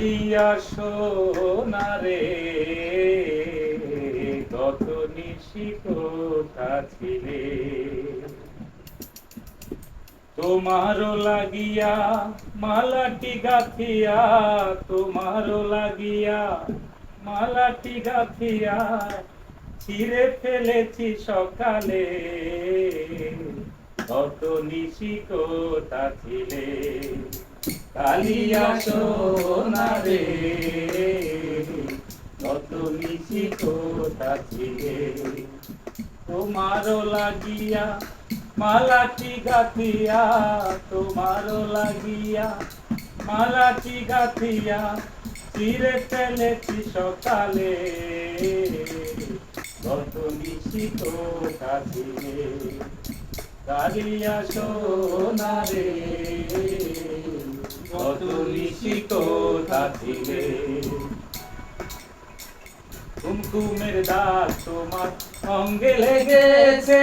কালিয়া সোনারে কত নিশিত ছিলে তোমারও লাগিয়া মালাটি গাথিয়া, তোমারও লাগিয়া মালাটি গাথিয়া ছিঁড়ে ফেলেছি সকালে। কত নিশিত ছিলে কালিয়া সোনারে কত নিশিত ছিলে তোমারও লাগিয়া, মালাটি গাথিয়া, তোমারও লাগিয়া, মালাটি গাথিয়া, চিরে ফেলেছি সকালে। কত নিশিত কাছিলে কালিয়া সোনারে কত নিশিত কাছিলে কুমকুমের দাগ তোমার অঙ্গে লেগেছে,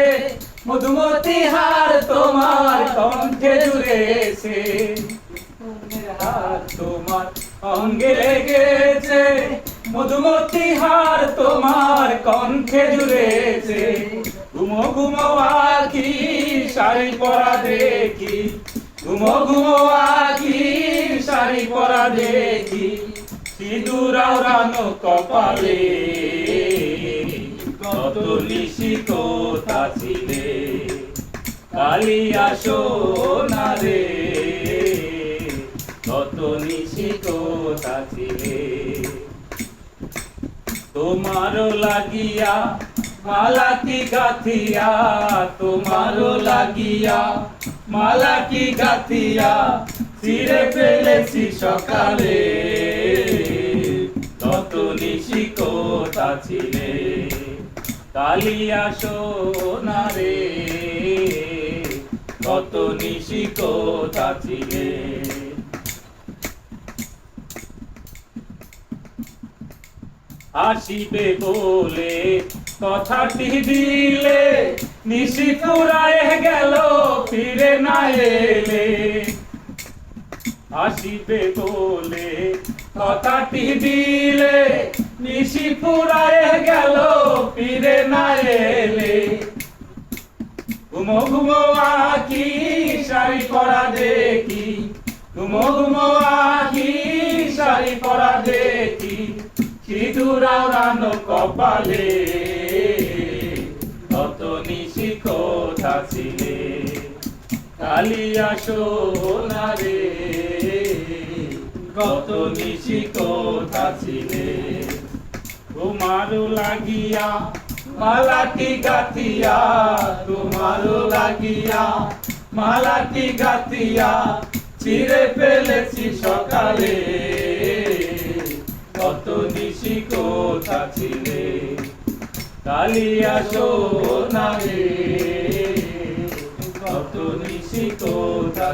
মধুমতি হার তোমার কণ্ঠে জুড়েছে। হার তোমার অঙ্গে লেগেছে, মধুমতি হার তোমার কণ্ঠে জুড়েছে। ঘুমো ঘুমো আখি শাড়ি পরা দেখি, ঘুমো ঘুমো আখি শাড়ি পরা দেখি, সিঁদুর আওড়ানো কপালে। কত নিশি কোথা ছিলে? কালিয়া সোনারে কত নিশি কোথা ছিলে? তোমারও লাগিয়া মালাটি গাথিয়া, তোমারও লাগিয়া মালাটি গাথিয়া ছিঁড়ে ফেলেছি সকালে। কত নিশি কোথা ছিলে কালিয়া সোনারে কত নিশি কোথা ছিলে আসিবে বলে কথাটি দিলে, নিশি গেল, ফিরে না এলে। আসিবে বলে, কথাটি দিলে নিশি ফুরায় গেল, ফিরে না এলে। ঘুমো ঘুমো আখি শাড়ি পরা দেখি। ঘুমো ঘুমো আখি শাড়ি পরা দেখি। সিঁদুর আওড়ানো কপালে, কত নিশি কোথা ছিলে? কালিয়া সোনারে কত নিশি কোথা ছিলে তোমারও লাগিয়া মালাটি গাথিয়া, তোমারও লাগিয়া মালাটি গাথিয়া চিরে ফেলেছি সকালে। কত নিশি কোথা ছিলে কালিয়া সোনারে কত নিশি কোথা